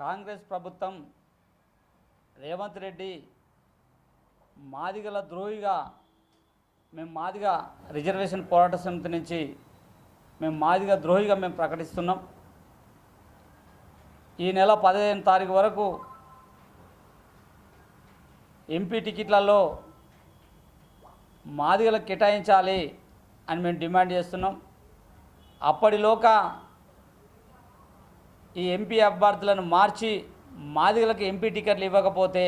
కాంగ్రెస్ ప్రభుత్వం రేవంత్ రెడ్డి మాదిగల ద్రోహిగా మేము మాదిగ రిజర్వేషన్ పోరాట సమితి నుంచి మేము మాదిగ ద్రోహిగా మేము ప్రకటిస్తున్నాం. ఈ నెల పదిహేను తారీఖు వరకు ఎంపీ టికెట్లలో మాదిగలకు కేటాయించాలి అని మేము డిమాండ్ చేస్తున్నాం. అప్పటిలోగా ఈ ఎంపీ అభ్యర్థులను మార్చి మాదిగలకు ఎంపీ టికెట్లు ఇవ్వకపోతే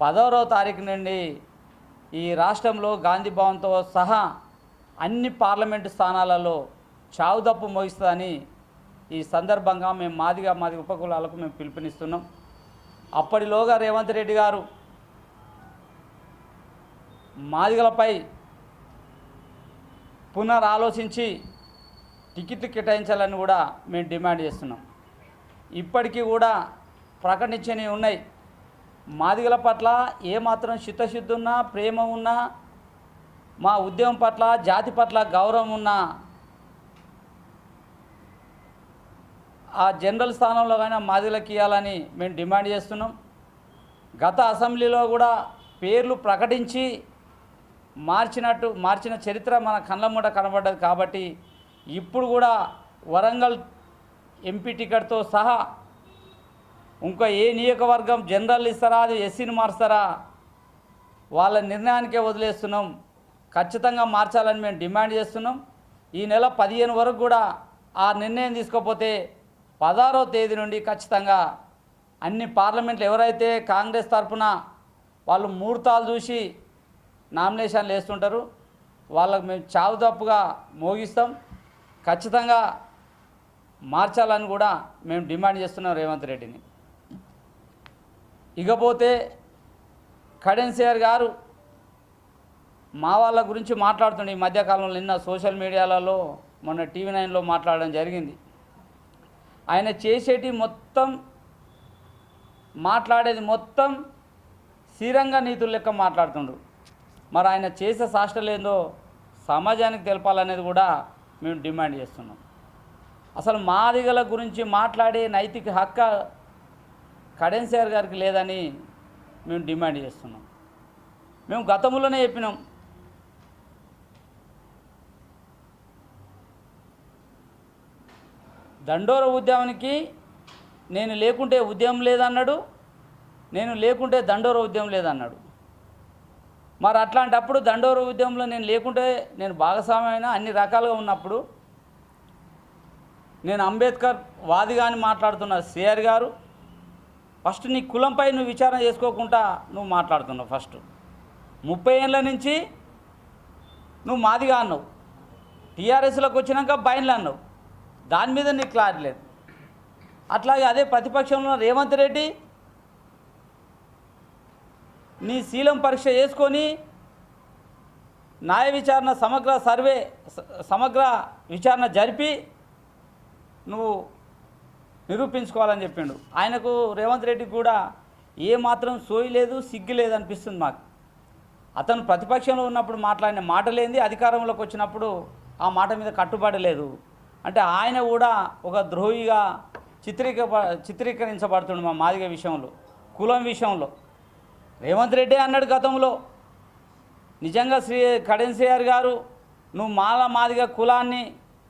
పదవ తారీఖు నుండి ఈ రాష్ట్రంలో గాంధీ భవన్తో సహా అన్ని పార్లమెంటు స్థానాలలో చావుదప్పు మోగిస్తుందని ఈ సందర్భంగా మేము మాదిగా మాది ఉపకులాలకు మేము పిలుపునిస్తున్నాం. అప్పటిలోగా రేవంత్ రెడ్డి గారు మాదిగలపై పునరాలోచించి టికెట్ కేటాయించాలని కూడా మేము డిమాండ్ చేస్తున్నాం. ఇప్పటికీ కూడా ప్రకటించని ఉన్నాయి. మాదిగల పట్ల ఏమాత్రం చిత్తశుద్ధి ఉన్నా ప్రేమ ఉన్నా మా ఉద్యమం పట్ల జాతి పట్ల గౌరవం ఉన్నా ఆ జనరల్ స్థానంలో కానీ మాదిగలకు ఇవ్వాలని మేము డిమాండ్ చేస్తున్నాం. గత అసెంబ్లీలో కూడా పేర్లు ప్రకటించి మార్చినట్టు మార్చిన చరిత్ర మన కళ్ళ మూట కనబడ్డది కాబట్టి ఇప్పుడు కూడా వరంగల్ ఎంపీ టికెట్తో సహా ఇంకా ఏ నియోజకవర్గం జనరల్ ఇస్తారా అది ఎస్సీని మారుస్తారా వాళ్ళ నిర్ణయానికే వదిలేస్తున్నాం. ఖచ్చితంగా మార్చాలని మేము డిమాండ్ చేస్తున్నాం. ఈ నెల పదిహేను వరకు కూడా ఆ నిర్ణయం తీసుకోకపోతే పదహారో తేదీ నుండి ఖచ్చితంగా అన్ని పార్లమెంట్లు ఎవరైతే కాంగ్రెస్ తరఫున వాళ్ళు ముహూర్తాలు చూసి నామినేషన్లు వేస్తుంటారు వాళ్ళకు మేము చావు తప్పుగా మోగిస్తాం. ఖచ్చితంగా మార్చాలని కూడా మేము డిమాండ్ చేస్తున్నాం రేవంత్ రెడ్డిని. ఇకపోతే కడెన్సియర్ గారు మా వాళ్ళ గురించి మాట్లాడుతుండే ఈ మధ్యకాలంలో నిన్న సోషల్ మీడియాలలో మొన్న టీవీ నైన్లో మాట్లాడడం జరిగింది. ఆయన చేసేటి మొత్తం మాట్లాడేది మొత్తం స్థిరంగా నీతుల లెక్క మాట్లాడుతుండ్రు. మరి ఆయన చేసే సాష్టలేందో సమాజానికి తెలపాలనేది కూడా మేము డిమాండ్ చేస్తున్నాం. అసలు మాదిగల గురించి మాట్లాడే నైతిక హక్క కడెన్సియర్ గారికి లేదని మేము డిమాండ్ చేస్తున్నాం. మేము గతంలోనే చెప్పినాం. దండోర ఉద్యమానికి నేను లేకుంటే ఉద్యమం లేదన్నాడు నేను లేకుంటే దండోర ఉద్యమం లేదన్నాడు. మరి అట్లాంటప్పుడు దండోర ఉద్యమంలో నేను లేకుంటే నేను భాగస్వామ్యమైన అన్ని రకాలుగా ఉన్నప్పుడు నేను అంబేద్కర్ వాదిగా అని మాట్లాడుతున్న సిఆర్ గారు ఫస్ట్ నీ కులంపై నువ్వు విచారణ చేసుకోకుండా నువ్వు మాట్లాడుతున్నావు ఫస్ట్. ముప్పై ఏళ్ళ నుంచి నువ్వు మాదిగా అన్నావు. టీఆర్ఎస్లోకి వచ్చినాక బయన్లు అన్నావు. దాని మీద నీకు క్లారిటీ లేదు. అట్లాగే అదే ప్రతిపక్షంలో రేవంత్ రెడ్డి నీ శీలం పరీక్ష చేసుకొని న్యాయ విచారణ సమగ్ర సర్వే సమగ్ర విచారణ జరిపి నువ్వు నిరూపించుకోవాలని చెప్పిండు. ఆయనకు రేవంత్ రెడ్డికి కూడా ఏ మాత్రం సోయి లేదు సిగ్గు లేదు అనిపిస్తుంది మాకు. అతను ప్రతిపక్షంలో ఉన్నప్పుడు మాట్లాడిన మాట లేనిది అధికారంలోకి వచ్చినప్పుడు ఆ మాట మీద కట్టుబడి లేదు. అంటే ఆయన కూడా ఒక ద్రోహిగా చిత్రీక చిత్రీకరించబడుతుండు మా మాదిగ విషయంలో కులం విషయంలో. రేవంత్ రెడ్డి అన్నాడు గతంలో నిజంగా శ్రీ కడెన్సీఆర్ గారు నువ్వు మాల మాదిగ కులాన్ని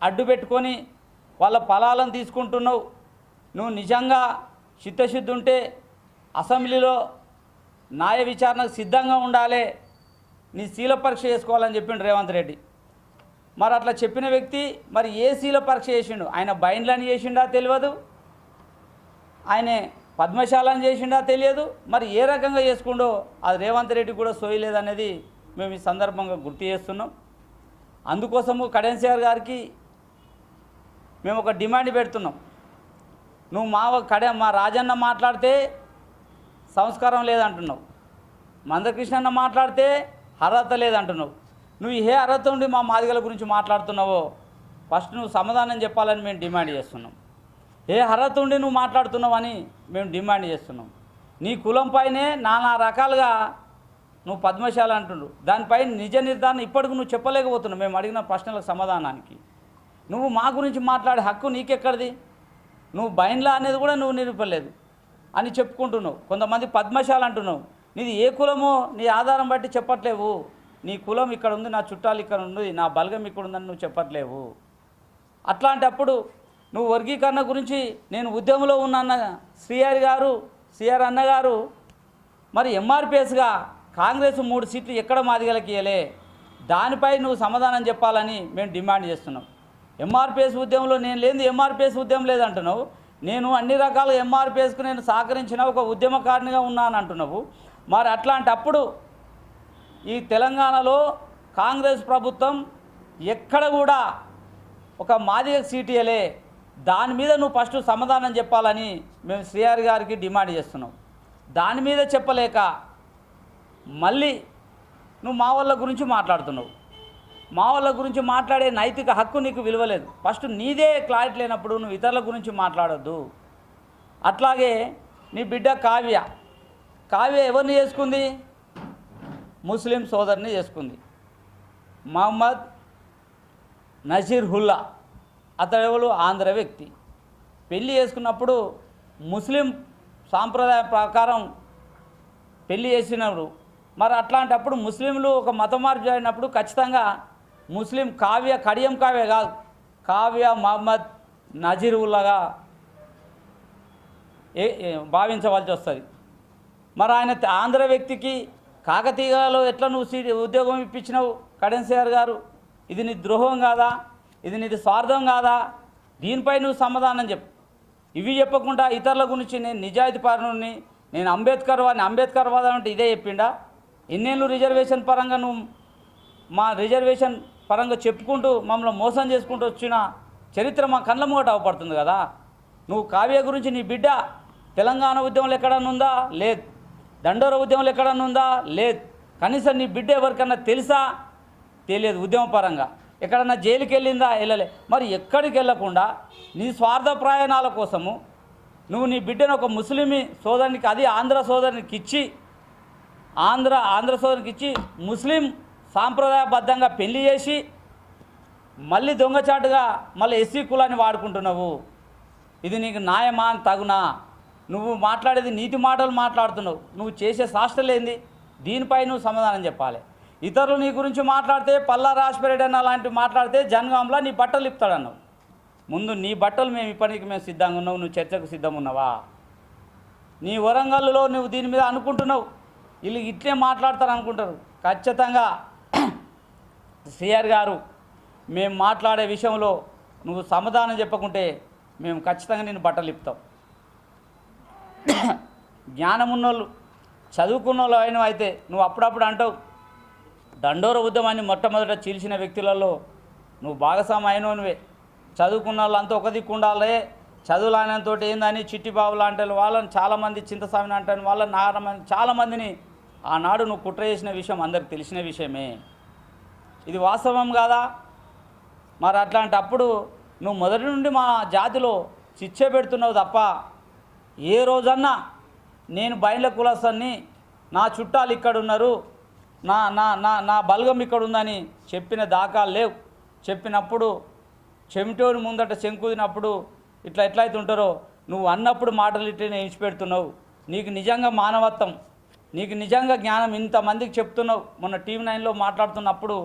అడ్డు పెట్టుకొని వాళ్ళ ఫలాలను తీసుకుంటున్నావు. నువ్వు నిజంగా చిత్తశుద్ధి ఉంటే అసెంబ్లీలో న్యాయ విచారణకు సిద్ధంగా ఉండాలి. నీ శీల పరీక్ష చేసుకోవాలని చెప్పిండు రేవంత్ రెడ్డి. మరి అట్లా చెప్పిన వ్యక్తి మరి ఏ శీల పరీక్ష చేసిండు? ఆయన బైండ్లని చేసిండా తెలియదు. ఆయన పద్మశాలను చేసిండా తెలియదు. మరి ఏ రకంగా చేసుకుండో అది రేవంత్ రెడ్డి కూడా సోయలేదనేది మేము ఈ సందర్భంగా గుర్తు చేస్తున్నాం. అందుకోసము కడెన్సీఆర్ గారికి మేము ఒక డిమాండ్ పెడుతున్నాం. నువ్వు మా కడే మా రాజన్న మాట్లాడితే సంస్కారం లేదంటున్నావు. మందకృష్ణన్న మాట్లాడితే అర్హత లేదంటున్నావు. నువ్వు ఏ అర్హత ఉండి మా మాదిగల గురించి మాట్లాడుతున్నావో ఫస్ట్ నువ్వు సమాధానం చెప్పాలని మేము డిమాండ్ చేస్తున్నాం. ఏ అర్హత ఉండి నువ్వు మాట్లాడుతున్నావని మేము డిమాండ్ చేస్తున్నాం. నీ కులంపైనే నానా రకాలుగా నువ్వు పద్మశాల అంటుండు. దానిపై నిజ నిర్ధారణ ఇప్పటికి నువ్వు చెప్పలేకపోతున్నావు. మేము అడిగిన ప్రశ్నలకు సమాధానానికి. నువ్వు మా గురించి మాట్లాడే హక్కు నీకెక్కడిది? నువ్వు బైన్లా అనేది కూడా నువ్వు నిరూపలేదు అని చెప్పుకుంటున్నావు. కొంతమంది పద్మశాల అంటున్నావు. నీది ఏ కులమో నీ ఆధారం బట్టి చెప్పట్లేవు. నీ కులం ఇక్కడ ఉంది నా చుట్టాలు ఇక్కడ ఉంది నా బలగం ఇక్కడ ఉందని నువ్వు చెప్పట్లేవు. అట్లాంటప్పుడు నువ్వు వర్గీకరణ గురించి నేను ఉద్యమంలో ఉన్న అన్న శ్రీహరి గారు సిఆర్ అన్నగారు మరి ఎంఆర్పిఎస్గా కాంగ్రెస్ మూడు సీట్లు ఎక్కడ మాదిగలకి ఇయ్యలే? దానిపై నువ్వు సమాధానం చెప్పాలని మేము డిమాండ్ చేస్తున్నాం. ఎంఆర్పిఎస్ ఉద్యమంలో నేను లేని ఎంఆర్పిఎస్ ఉద్యమం లేదంటున్నావు. నేను అన్ని రకాల ఎంఆర్పిఎస్కు నేను సహకరించిన ఒక ఉద్యమకారినిగా ఉన్నాను అంటున్నావు. మరి అట్లాంటప్పుడు ఈ తెలంగాణలో కాంగ్రెస్ ప్రభుత్వం ఎక్కడ కూడా ఒక మాదిగ సీటీఎలే దాని మీద నువ్వు ఫస్ట్ సమాధానం చెప్పాలని మేము శ్రీఆర్ గారికి డిమాండ్ చేస్తున్నాం. దాని మీద చెప్పలేక మళ్ళీ నువ్వు మా వాళ్ళ గురించి మాట్లాడుతున్నావు. మా వాళ్ళ గురించి మాట్లాడే నైతిక హక్కు నీకు విలువలేదు. ఫస్ట్ నీదే క్లారిటీ లేనప్పుడు నువ్వు ఇతరుల గురించి మాట్లాడొద్దు. అట్లాగే నీ బిడ్డ కావ్య. కావ్య ఎవరిని చేసుకుంది? ముస్లిం సోదరిని చేసుకుంది. మహమ్మద్ నజీర్ హుల్లా అతడెవడు ఆంధ్ర వ్యక్తి. పెళ్ళి చేసుకున్నప్పుడు ముస్లిం సాంప్రదాయ ప్రకారం పెళ్ళి చేసినప్పుడు. మరి అట్లాంటప్పుడు ముస్లింలు ఒక మత మార్పు జరిగినప్పుడు ఖచ్చితంగా ముస్లిం కావ్య కడియం కావ్య కాదు. కావ్య మహమ్మద్ నజీర్ ఉల్లాగా ఏ భావించవలసి వస్తుంది. మరి ఆయన ఆంధ్ర వ్యక్తికి కాకతీయలో ఎట్లా నువ్వు సీ ఉద్యోగం ఇప్పించినావు కడెన్సీఆర్ గారు? ఇది నీ ద్రోహం కాదా? ఇది నీది స్వార్థం కాదా? దీనిపై నువ్వు సమాధానం చెప్పు. ఇవి చెప్పకుండా ఇతరుల గురించి నేను నిజాయితీ పరుని నేను అంబేద్కర్ వాడిని అంబేద్కర్ వాదం అంటే ఇదే చెప్పిండా? ఎన్నేళ్ళు రిజర్వేషన్ పరంగా నువ్వు మా రిజర్వేషన్ పరంగా చెప్పుకుంటూ మమ్మల్ని మోసం చేసుకుంటూ వచ్చిన చరిత్ర మా కళ్ళ ముంగట అవపడుతుంది కదా. నువ్వు కావ్య గురించి నీ బిడ్డ తెలంగాణ ఉద్యమంలో ఎక్కడన్నా ఉందా? లేదు. దండోర ఉద్యమంలో ఎక్కడన్నా ఉందా? లేదు. కనీసం నీ బిడ్డ ఎవరికన్నా తెలుసా? తెలియదు ఉద్యమ పరంగా ఎక్కడన్నా జైలుకి వెళ్ళిందా వెళ్ళలే. మరి ఎక్కడికి వెళ్ళకుండా నీ స్వార్థ ప్రయాణాల కోసము నువ్వు నీ బిడ్డను ఒక ముస్లిమి సోదరునికి అది ఆంధ్ర సోదరునికి ఇచ్చి ఆంధ్ర ఆంధ్ర సోదరునికి ఇచ్చి ముస్లిం సాంప్రదాయబద్ధంగా పెళ్ళి చేసి మళ్ళీ దొంగచాటుగా మళ్ళీ ఎస్సీ కులాన్ని వాడుకుంటున్నావు. ఇది నీకు న్యాయమా అని తగునా? నువ్వు మాట్లాడేది నీతి మాటలు మాట్లాడుతున్నావు. నువ్వు చేసే సాష్టలేంది దీనిపై నువ్వు సమాధానం చెప్పాలి. ఇతరులు నీ గురించి మాట్లాడితే పల్లా రాసిపెరెడ్డి అన్న లాంటివి మాట్లాడితే జనగాంలో నీ బట్టలు ఇప్తాడన్నావు ముందు నీ బట్టలు మేము ఇప్పటికి మేము సిద్ధంగా ఉన్నావు నువ్వు చర్చకు సిద్ధంగా ఉన్నావా? నీ వరంగల్లో నువ్వు దీని మీద అనుకుంటున్నావు. వీళ్ళు ఇట్లే మాట్లాడతారు అనుకుంటారు ఖచ్చితంగా సిఆర్ గారు మేము మాట్లాడే విషయంలో నువ్వు సమాధానం చెప్పకుంటే మేము ఖచ్చితంగా నేను బట్టలు ఇప్తాం జ్ఞానం ఉన్నోళ్ళు చదువుకున్న వాళ్ళు అయిన అయితే నువ్వు అప్పుడప్పుడు అంటావు. దండోర ఉద్యమాన్ని మొట్టమొదట చీల్చిన వ్యక్తులలో నువ్వు భాగస్వామి అయినోనివే. చదువుకున్న వాళ్ళంతా ఒక దిక్కు ఉండాలే. చదువు లానంతో ఏందని చిట్టిబాబు లాంటి వాళ్ళని చాలామంది చింతస్వామిని అంటాను వాళ్ళని నారమని చాలామందిని ఆనాడు నువ్వు కుట్ర చేసిన విషయం అందరికి తెలిసిన విషయమే. ఇది వాస్తవం కాదా? మరి అట్లాంటప్పుడు నువ్వు మొదటి నుండి మా జాతిలో శిక్ష పెడుతున్నావు తప్ప ఏ రోజన్నా నేను బయల కులస్తాన్ని నా చుట్టాలు ఇక్కడ ఉన్నారు నా నా నా నా బలగం ఇక్కడ ఉందని చెప్పిన దాఖాలు లేవు. చెప్పినప్పుడు చెమిటోని ముందట శంకుదినప్పుడు ఇట్లా ఎట్లయితే ఉంటారో నువ్వు అన్నప్పుడు మాటలు ఇట్లనే ఇచ్చిపెడుతున్నావు. నీకు నిజంగా మానవత్వం నీకు నిజంగా జ్ఞానం ఇంతమందికి చెప్తున్నావు. మొన్న టీవీ నైన్లో మాట్లాడుతున్నప్పుడు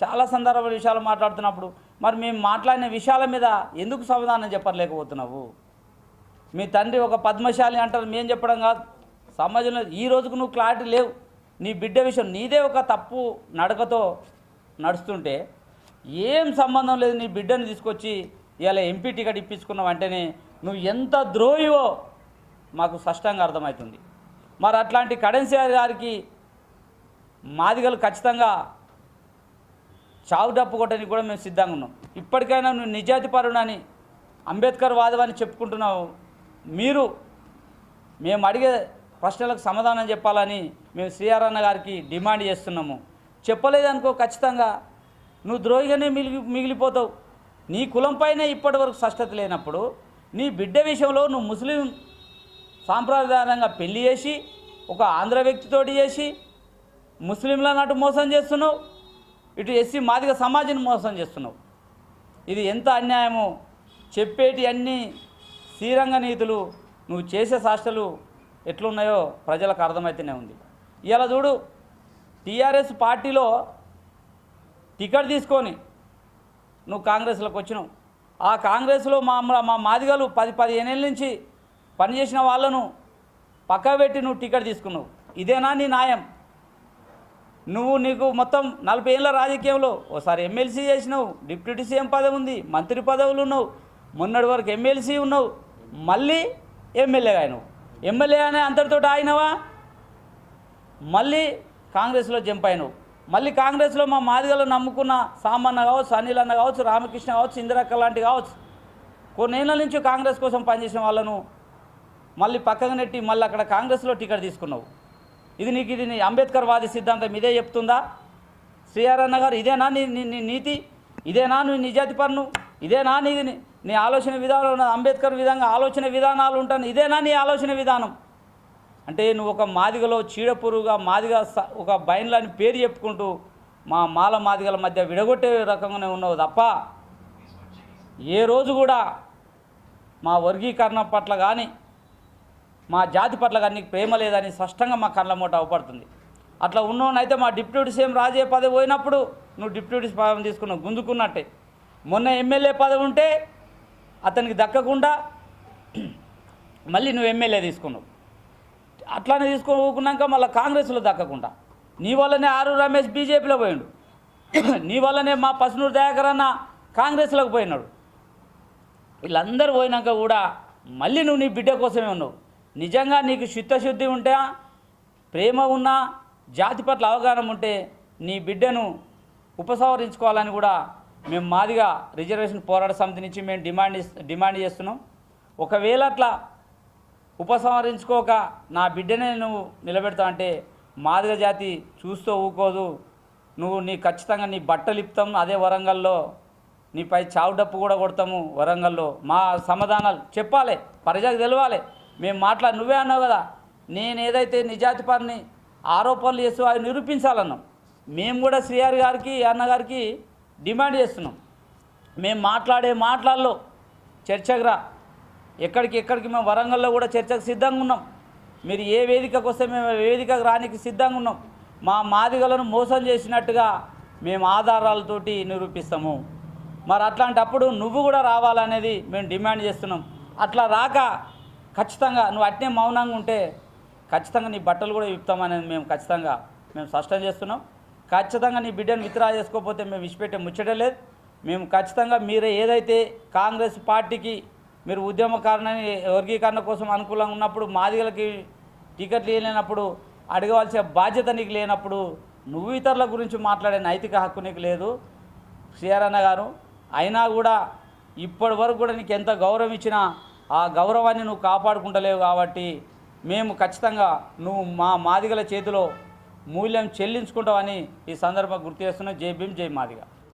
చాలా సందర్భ విషయాలు మాట్లాడుతున్నప్పుడు మరి మేము మాట్లాడిన విషయాల మీద ఎందుకు సమాధానం చెప్పలేకపోతున్నావు? మీ తండ్రి ఒక పద్మశాలి అంటారు మేము చెప్పడం కాదు. సమాజంలో ఈ రోజుకు నువ్వు క్లారిటీ లేవు. నీ బిడ్డ విషయం నీదే ఒక తప్పు నడకతో నడుస్తుంటే ఏం సంబంధం లేదు నీ బిడ్డను తీసుకొచ్చి ఇవాళ ఎంపీ టికెట్ ఇప్పించుకున్నావు అంటేనే నువ్వు ఎంత ద్రోహివో మాకు స్పష్టంగా అర్థమవుతుంది. మరి అట్లాంటి కడెన్సీ గారికి మాదిగలు ఖచ్చితంగా చావు డప్పు కొట్టడానికి కూడా మేము సిద్ధంగా ఉన్నాం. ఇప్పటికైనా నువ్వు నిజాయితీ పరుడని అంబేద్కర్ వాదవని చెప్పుకుంటున్నావు. మీరు మేము అడిగే ప్రశ్నలకు సమాధానం చెప్పాలని మేము శ్రీఆర్ గారికి డిమాండ్ చేస్తున్నాము. చెప్పలేదనుకో ఖచ్చితంగా నువ్వు ద్రోహిగానే మిగిలి మిగిలిపోతావు. నీ కులంపైనే ఇప్పటివరకు స్పష్టత లేనప్పుడు నీ బిడ్డ విషయంలో నువ్వు ముస్లిం సాంప్రదాయంగా పెళ్ళి చేసి ఒక ఆంధ్ర వ్యక్తితోటి చేసి ముస్లింల నాటు మోసం చేస్తున్నావు. ఇటు ఎస్సీ మాదిగ సమాజాన్ని మోసం చేస్తున్నావు. ఇది ఎంత అన్యాయమో చెప్పేటి అన్నీ శ్రీరంగ నీతులు నువ్వు చేసే సాష్టలు ఎట్లున్నాయో ప్రజలకు అర్థమైతేనే ఉంది. ఇలా చూడు టీఆర్ఎస్ పార్టీలో టికెట్ తీసుకొని నువ్వు కాంగ్రెస్లోకి వచ్చినావు. ఆ కాంగ్రెస్లో మా మా మాదిగలు పది పదిహేను ఏళ్ళ నుంచి పనిచేసిన వాళ్ళను పక్క పెట్టి నువ్వు టికెట్ తీసుకున్నావు. ఇదేనా నీ న్యాయం? నువ్వు నీకు మొత్తం నలభై ఏళ్ళ రాజకీయంలో ఓసారి ఎమ్మెల్సీ చేసినావు డిప్యూటీ సీఎం పదవి ఉంది మంత్రి పదవులు ఉన్నావు మొన్నటి వరకు ఎమ్మెల్సీ ఉన్నావు మళ్ళీ ఎమ్మెల్యేగా అయినావు. ఎమ్మెల్యే అనే అంతటితో ఆగినావా? మళ్ళీ కాంగ్రెస్లో జంప్ అయినావు. మళ్ళీ కాంగ్రెస్లో మా మాదిగలు నమ్ముకున్న సామన్న కావచ్చు అనిల్ అన్న కావచ్చు రామకృష్ణ కావచ్చు ఇందిరక్క లాంటి కావచ్చు. కొన్నేళ్ళ నుంచి కాంగ్రెస్ కోసం పనిచేసిన వాళ్ళను మళ్ళీ పక్కకు నెట్టి మళ్ళీ అక్కడ కాంగ్రెస్లో టికెట్ తీసుకున్నావు. ఇది నీకు ఇది నీ అంబేద్కర్ వాది సిద్ధాంతం ఇదే చెప్తుందా? శ్రీఆర్ అన్న గారు ఇదేనా నీ నీ నీ నీతి? ఇదేనా నువ్వు నిజాతి పన్ను? ఇదేనా నీది నీ ఆలోచన విధానం ఉన్నది అంబేద్కర్ విధంగా ఆలోచన విధానాలు ఉంటాను? ఇదేనా నీ ఆలోచన విధానం? అంటే నువ్వు ఒక మాదిగలో చీడపురుగా మాదిగ ఒక బయన్లని పేరు చెప్పుకుంటూ మా మాల మాదిగల మధ్య విడగొట్టే రకంగానే ఉన్నావు తప్ప ఏ రోజు కూడా మా వర్గీకరణ పట్ల కానీ మా జాతి పట్ల కానీ ప్రేమ లేదని స్పష్టంగా మా కళ్ళ మూట అవపడుతుంది. అట్లా ఉన్నోనైతే మా డిప్యూటీ సీఎం రాజే పదవి పోయినప్పుడు నువ్వు డిప్యూటీ పదవి తీసుకున్నావు గుంజుకున్నట్టే. మొన్న ఎమ్మెల్యే పదవి ఉంటే అతనికి దక్కకుండా మళ్ళీ నువ్వు ఎమ్మెల్యే తీసుకున్నావు. అట్లానే తీసుకోకున్నాక మళ్ళీ కాంగ్రెస్లో దక్కకుండా. నీ వల్లనే ఆరు రమేష్ బీజేపీలో పోయిండు. నీ వల్లనే మా పసునూరు దయాకర్ అన్న కాంగ్రెస్లోకి పోయినాడు. వీళ్ళందరూ పోయినాక కూడా మళ్ళీ నువ్వు నీ బిడ్డ కోసమే ఉన్నావు. నిజంగా నీకు చిత్తశుద్ధి ఉంటే ప్రేమ ఉన్నా జాతి పట్ల అవగాహన ఉంటే నీ బిడ్డను ఉపసంహరించుకోవాలని కూడా మేము మాదిగా రిజర్వేషన్ పోరాట సమితి నుంచి మేము డిమాండ్ డిమాండ్ చేస్తున్నాం. ఒకవేళ అట్లా ఉపసంహరించుకోక నా బిడ్డనే నువ్వు నిలబెడతా అంటే మాదిగ జాతి చూస్తూ ఊకోదు. నువ్వు నీ ఖచ్చితంగా నీ బట్టలు అదే వరంగల్లో. నీపై చావు డప్పు కూడా కొడతాము వరంగల్లో. మా సమాధానాలు చెప్పాలి ప్రజలకు తెలవాలి. మేము మాట్లాడి నువ్వే అన్నావు కదా. నేను ఏదైతే నిజాతి ఆరోపణలు చేస్తూ అవి నిరూపించాలన్నాం. మేము కూడా శ్రీఆర్ గారికి అన్నగారికి డిమాండ్ చేస్తున్నాం. మేము మాట్లాడే మాట్లాడలో చర్చకురా ఎక్కడికి ఎక్కడికి మేము వరంగల్లో కూడా చర్చకు సిద్ధంగా ఉన్నాం. మీరు ఏ వేదికకు వస్తే మేము వేదికకు రానికి సిద్ధంగా ఉన్నాం. మా మాదిగలను మోసం చేసినట్టుగా మేము ఆధారాలతోటి నిరూపిస్తాము. మరి అట్లాంటప్పుడు నువ్వు కూడా రావాలనేది మేము డిమాండ్ చేస్తున్నాం. అట్లా రాక ఖచ్చితంగా నువ్వు అట్నే మౌనంగా ఉంటే ఖచ్చితంగా నీ బట్టలు కూడా విప్తామనేది మేము ఖచ్చితంగా మేము స్పష్టం చేస్తున్నాం. ఖచ్చితంగా నీ బిడ్డను విత్డ్రా చేసుకోకపోతే మేము విడిచిపెట్టే ముచ్చటే లేదు. మేము ఖచ్చితంగా మీరు ఏదైతే కాంగ్రెస్ పార్టీకి మీరు ఉద్యమకారణని వర్గీకరణ కోసం అనుకూలంగా ఉన్నప్పుడు మాదిగలకి టికెట్లు లేనప్పుడు అడగవలసిన బాధ్యత నీకు లేనప్పుడు నువ్వు ఇతరుల గురించి మాట్లాడే నైతిక హక్కు నీకు లేదు. శ్రీఆరన్న గారు అయినా కూడా ఇప్పటి వరకు కూడా నీకు ఎంత గౌరవం ఇచ్చినా ఆ గౌరవాన్ని నువ్వు కాపాడుకుంటలేవు కాబట్టి మేము ఖచ్చితంగా నువ్వు మా మాదిగల చేతిలో మూల్యం చెల్లించుకుంటావని ఈ సందర్భంగా గుర్తు చేస్తున్నా జై భీమ్ జై మాదిగ.